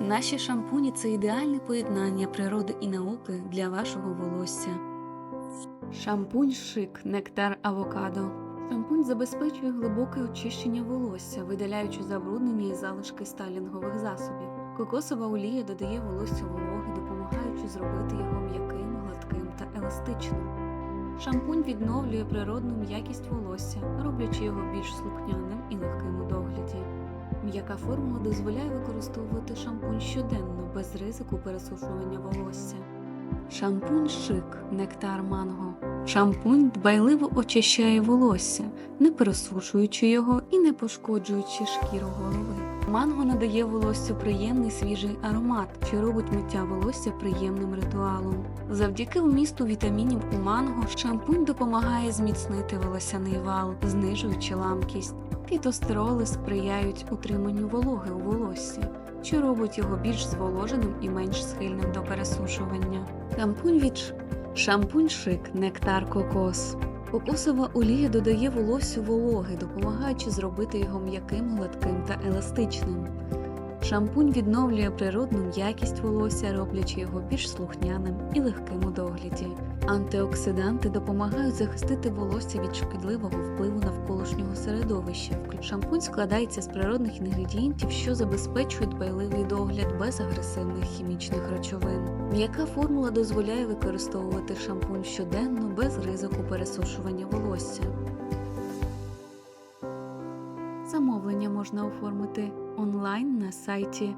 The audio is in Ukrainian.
Наші шампуні це ідеальне поєднання природи і науки для вашого волосся. Шампунь шик нектар авокадо. Шампунь забезпечує глибоке очищення волосся, видаляючи забруднення і залишки стайлінгових засобів. Кокосова олія додає волосся вологи, допомагаючи зробити його м'яким, гладким та еластичним. Шампунь відновлює природну м'якість волосся, роблячи його більш слухняним і легким у догляді. М'яка формула дозволяє використовувати шампунь щоденно без ризику пересушування волосся. Шампунь шик нектар манго. Шампунь дбайливо очищає волосся, не пересушуючи його і не пошкоджуючи шкіру голови. Манго надає волоссю приємний свіжий аромат, що робить миття волосся приємним ритуалом. Завдяки вмісту вітамінів у манго шампунь допомагає зміцнити волосяний вал, знижуючи ламкість. Фітостероли сприяють утриманню вологи у волоссі, що робить його більш зволоженим і менш схильним до пересушування. Шампунь від шампунь шик нектар кокос. Кокосова олія додає волоссю вологи, допомагаючи зробити його м'яким, гладким та еластичним. Шампунь відновлює природну м'якість волосся, роблячи його більш слухняним і легким у догляді. Антиоксиданти допомагають захистити волосся від шкідливого впливу навколишнього середовища. Шампунь складається з природних інгредієнтів, що забезпечують дбайливий догляд без агресивних хімічних речовин. М'яка формула дозволяє використовувати шампунь щоденно без ризику пересушування волосся. Замовлення можна оформити онлайн на сайті